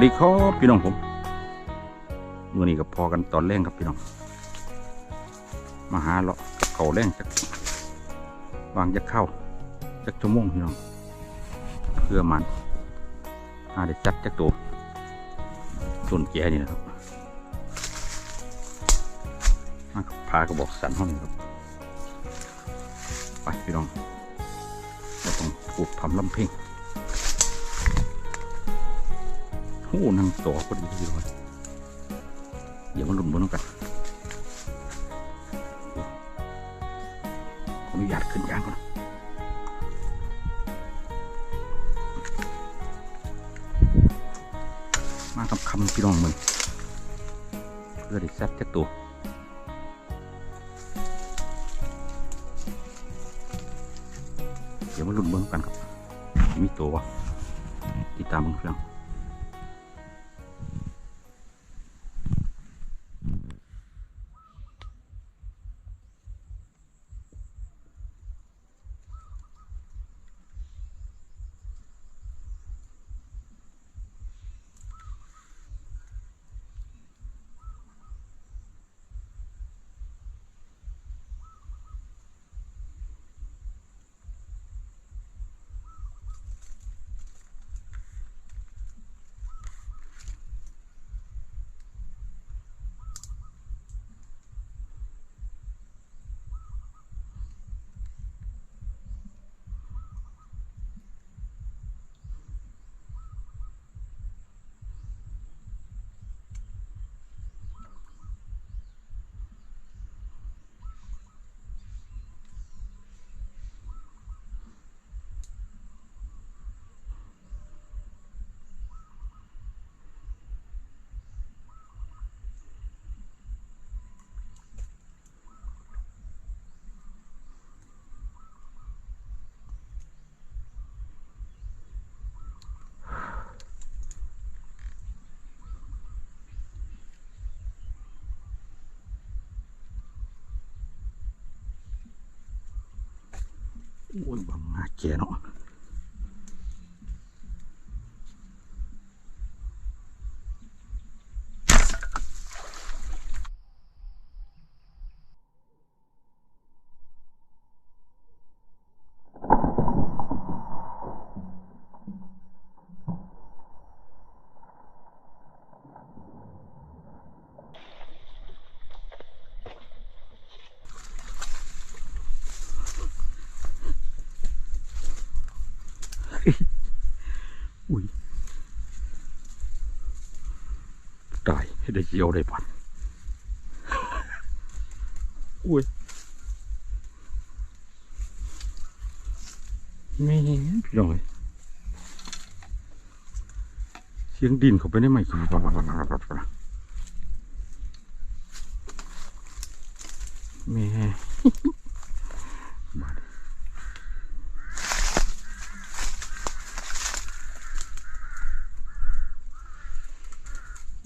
วัสดีครับพี่น้องผมมื่อนี้ก็พอกันตอนแรงครับพี่น้อง มาหาเลาะเขาแรงจักวางจะเข้าจักชั่วโมงพี่น้องเพื่อมันหาได้จัดจักตัวต้นแก่นี่นะครับมาพากระบอกสันห้องนี้ครับไปพี่น้องเราต้องปลูกทำลำเพ่ง โอ้นั่งต่อพอดีทีเดียเดี๋ยวมันหลุดบนน้ำกันขออนุญาตขึ้นยางก่อนมาคำคำพี่น้องมึงเพื่อได้แซ่บแค่ตัวเดี๋ยวมันหลุดเบิ้งกันครับ มีตัววะติดตามเบิ้งเครื่อง โอ้ยบังหน้าแกเนาะ อุ้ยตายให้ได้เกี่ยวได้ปันอุ้ยแม่พี่น้องเอ้ยเสียงดินเขาไปได้ไหมครับแม่บาด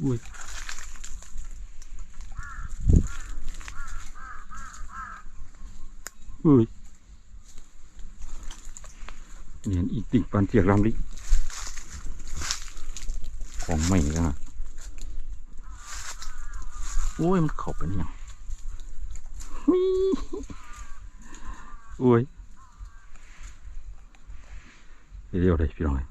อุ้ยอุ้ยเนี่ยอีกติ่งปันเจียกลำลิของใหม่กันนะโอ้ย มันเข้าไปนี่ยังมีโอ้ยเดี๋ยวเลยพี่น้องเอ้ย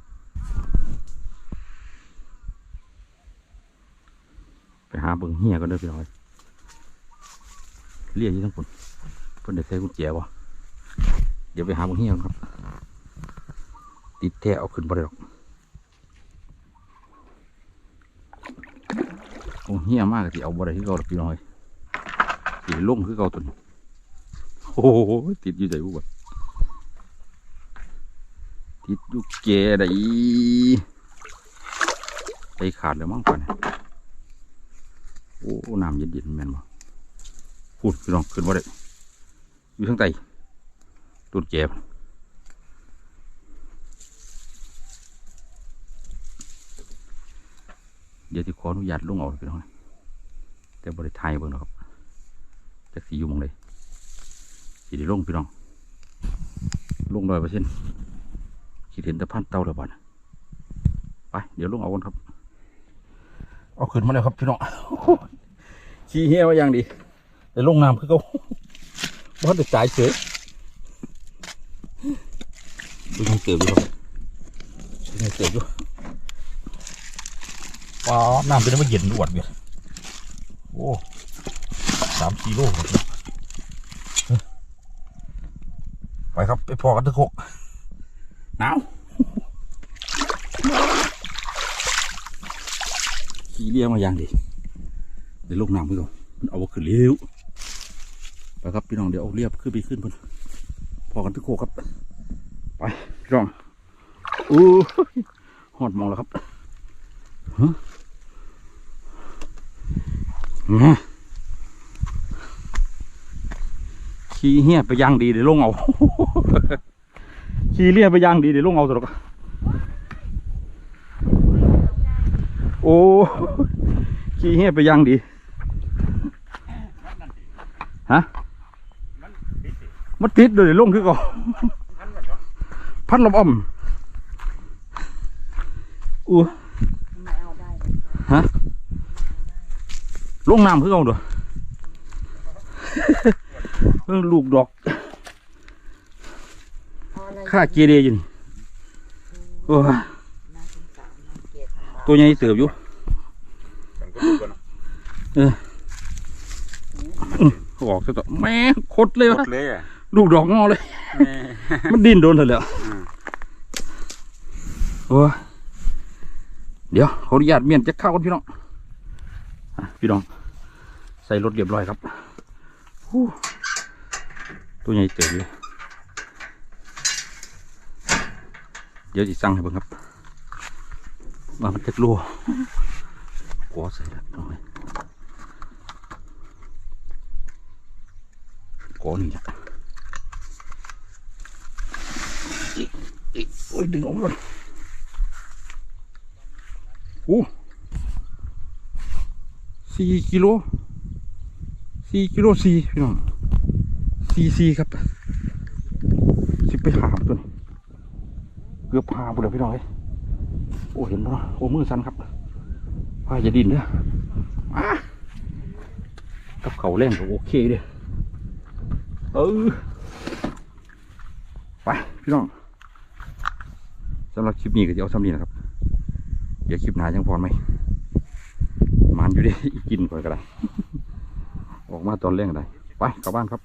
ไป หาเบิ่งเฮียกันเด้พี่น้อยเรียกอยู่ทั้งคนเพิ่นได้ใส่กุญแจวะเดี๋ยวไปหาเบิ่งเฮียครับ ติดแท้เอาขึ้นบ่ได้หรอกโอ้เฮียมากที่เอาบ่ได้คือเก่าพี่น้อยสิลงคือเก่าตัวนี้โอ้โหติดอยู่ใจบุบติดอยู่แกได้ใจขาดแล้วมั้งก่อน โอ้น้ำเย็นๆแม่นบ่พูดพี่น้องขึ้นว่าได้อยู่ทั้งไตต้นแก็บเดี๋ยวที่ขออนุญาตลงเอาพี่น้องแต่บริไทยเบิ่งนะครับจากสีอยู่มองเลยสีได้ลงพี่น้องลงร้อยเปอร์เซ็นต์คิดเห็นแต่พันเตาแล้วบ้านไปเดี๋ยวลงเอากันครับ เอาขึ้นมาแล้วครับพี่น้อง ขี้เหี้ยมาอย่างดีแต่ลงน้ำคือเขาบ้านจะจ่ายเฉยดูยังเติบอยู่ครับยังเติบอยู่ว้าวน้ำเป็นน้ำเย็นอวดเบียโอ้สามกิโลไปครับ ไปพอกันทุกหกหนาวขี่เลี้ยงมาอย่างดี ดี๋ยวลงน้ำพี่องมันเอาขึ้นเร็วไปครับพี่น้องเดี๋ยวเอาเรียบขึ้นไปขึ้นเพิ่นพอกันทุกโคกครับ ไปพี่น้องอู้หอดมองแล้วครับฮะขี่เหี้ยไปย่างดีเดี๋ยวลงเอาขี่เลี้ยไปย่างดีเดี๋ยวลงเอาสุดหรอกโอ้ขี่เหี้ยไปย่างดี ฮะมันติดเลยลงคือก่อนพัดลมอ้อมอู้ไม่เอาได้เลยฮะลงน้ำคือก่อนเด้อเออลูกดอกเอาอะไรค่าเกเรอยู่นี่โอ้ยน่าสงสารน่าเกลียดทำบาปตัวใหญ่เติบอยู่เออ อื้อออกซะต่อแม่งคดเลยวะเลยอะลูกดอกงอเลยแม่มันดิ้นโดนเถอะเลยอืมโอ้ยเดี๋ยวขออนุญาตเมียนจะเข้ากันพี่น้องอะพี่น้อง ใส่รถเรียบร้อยครับฮู้ตัวใหญ่เจ๋อเลยเดี๋ยวจะสั่งให้เบิ่งครับว่ามันจะกลัวกลัวใส่แล้วพี่น้องเอ้ย นี่แหละโอ้ยดึงออกมาก่อนโอ้สี่กิโลสี่กิโลสี่พี่น้องสี่สี่ครับสิไปหามตัวนี้เกือบหาบุเลยพี่น้องเลยโอ้เห็นปะโอ้มือสั่นครับพาจะดินเด้อกับเขาแรงก็โอเคเด้อ เออไปพี่น้องสำหรับคลิปนี้ก็จะเอาสำนีนะครับ เดี๋ยวคลิปหน้ายังพอไหมมันอยู่ดิอีกกินก่อนก็ได้ ออกมาตอนเร่งก็ได้ไปกลับบ้านครับ